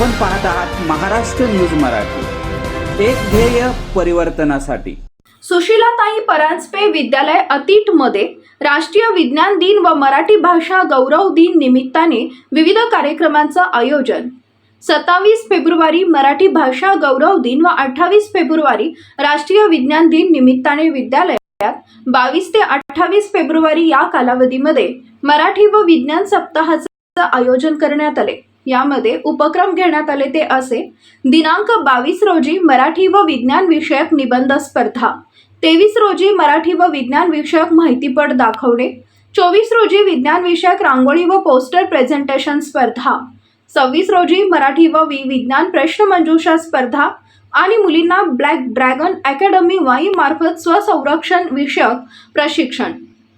आपण पाहत आहात महाराष्ट्र न्यूज मराठी. एक ध्येय परिवर्तनासाठी. सुशीलाताई परांजपे विद्यालय अतीटमध्ये राष्ट्रीय विज्ञान दिन व मराठी भाषा गौरव दिन निमित्ताने विविध कार्यक्रमांचं आयोजन. सत्तावीस फेब्रुवारी मराठी भाषा गौरव दिन व अठ्ठावीस फेब्रुवारी राष्ट्रीय विज्ञान दिन निमित्ताने विद्यालयात बावीस ते अठ्ठावीस फेब्रुवारी या कालावधीमध्ये मराठी व विज्ञान सप्ताहाचं आयोजन करण्यात आले. यामध्ये उपक्रम घेण्यात आले ते असे. दिनांक बावीस रोजी मराठी व विज्ञान विषयक निबंध स्पर्धा. तेवीस रोजी मराठी व विज्ञान विषयक माहितीपट दाखवणे. चोवीस रोजी विज्ञान विषयक रांगोळी व पोस्टर प्रेझेंटेशन स्पर्धा. सव्वीस रोजी मराठी व वि विज्ञान प्रश्नमंजुषा स्पर्धा आणि मुलींना ब्लॅक ड्रॅगन अकॅडमी वाई मार्फत स्वसंरक्षण विषयक प्रशिक्षण.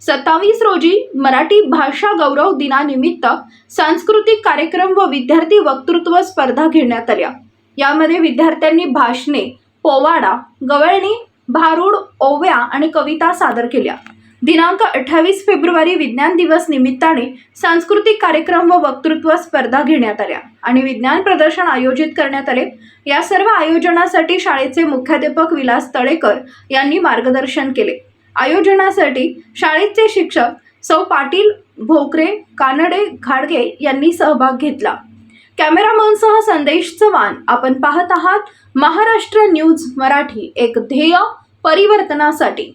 सत्तावीस रोजी मराठी भाषा गौरव दिनानिमित्त सांस्कृतिक कार्यक्रम व विद्यार्थी वक्तृत्व स्पर्धा घेण्यात आल्या. यामध्ये विद्यार्थ्यांनी भाषणे पोवाडा गवळणी भारूड ओव्या आणि कविता सादर केल्या. दिनांक अठ्ठावीस फेब्रुवारी विज्ञान दिवस निमित्ताने सांस्कृतिक कार्यक्रम व वक्तृत्व स्पर्धा घेण्यात आल्या आणि विज्ञान प्रदर्शन आयोजित करण्यात आले. या सर्व आयोजनासाठी शाळेचे मुख्याध्यापक विलास तळेकर यांनी मार्गदर्शन केले. आयोजनासाठी शाळेचे शिक्षक सौ पाटील भोकरे कानडे घाडगे यांनी सहभाग घेतला. कॅमेरामनसह संदेश चव्हाण. आपण पाहत आहात महाराष्ट्र न्यूज मराठी. एक ध्येय परिवर्तनासाठी.